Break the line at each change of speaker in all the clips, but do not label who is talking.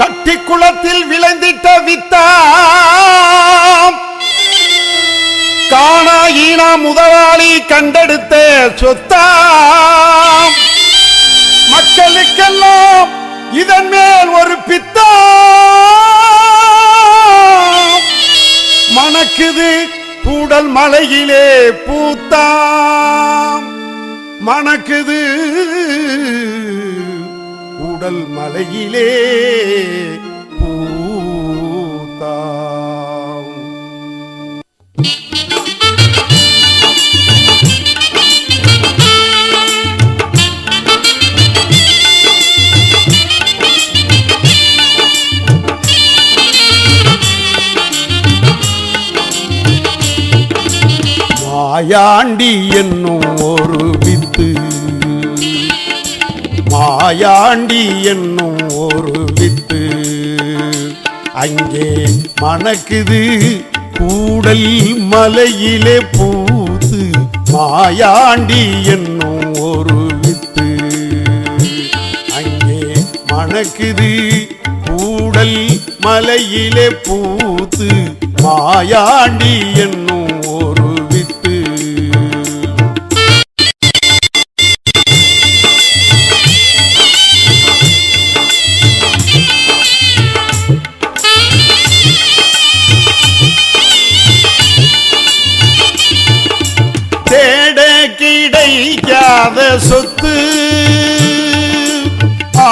கட்டி குளத்தில் விளைந்திட்ட வித்தா காணா ஈனா முதலாளி கண்டெடுத்த சொத்தா மக்களுக்கெல்லாம் இதன் மேல் ஒரு பித்தா மணக்குது கூடல் மலையிலே பூத்தா மணக்குது உடல் மலையிலே பூத்தாம். மாயாண்டி என்னும் ஒரு வித்து மாயாண்டி என்னும் ஒரு வித்து. அங்கே மணக்குது கூடல் மலையிலே பூத்து. மாயாண்டி என்னும் ஒரு வித்து. அங்கே மணக்குது கூடல் மலையிலே பூத்து. மாயாண்டி என்னும் கிடைக்காத சொத்து. ஆ.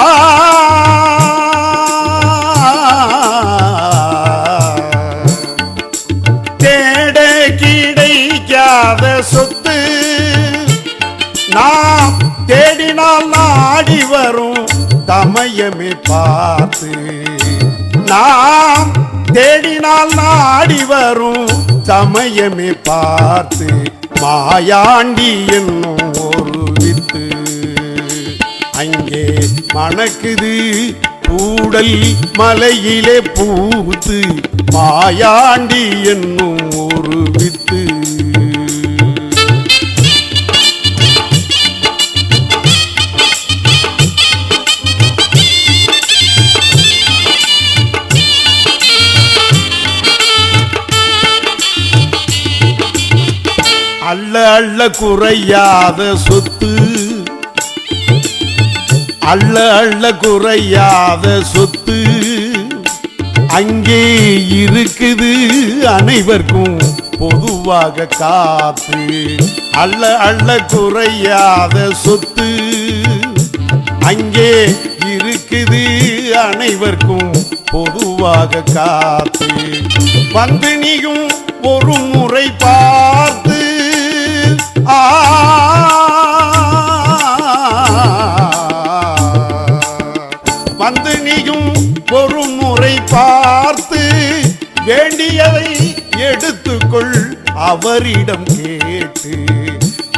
தேட கிடைக்காத சொத்து. நாம் தேடினால் நாடி வரும் தமயமே பார்த்து. நாம் தேடினால் நாடி வரும் சமயமே பார்த்து. மாயாண்டி என்னும் ஒரு வித்து அங்கே மணக்குது கூடல் மலையிலே பூத்து மாயாண்டி என்னும் அள்ள அள்ள குறையாத சொத்து. அள்ள அள்ள குறையாத சொத்து. அங்கே இருக்குது அனைவருக்கும் பொதுவாக காத்து. அள்ள அள்ள குறையாத சொத்து. அங்கே இருக்குது அனைவருக்கும் பொதுவாக காத்து. வந்து நீயும் ஒரு முறை பா வந்து நீயும் ஒரு முறை பார்த்து வேண்டியவை எடுத்துக்கொள் அவரிடம் கேட்டு.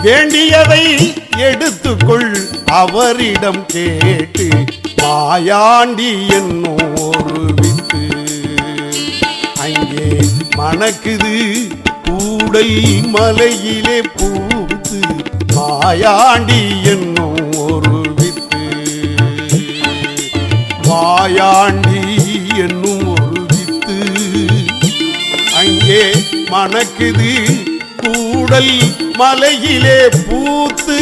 வேண்டியதை எடுத்துக்கொள் அவரிடம் கேட்டு. மாயாண்டி என்னும் ஒரு வித்து அங்கே மணக்குது கூடை மலையிலே பூத்து மாயாண்டி என்னும் மாயாண்டி என்னும் ஒரு வித்து அங்கே மணக்குது கூடல் மலையிலே பூத்து.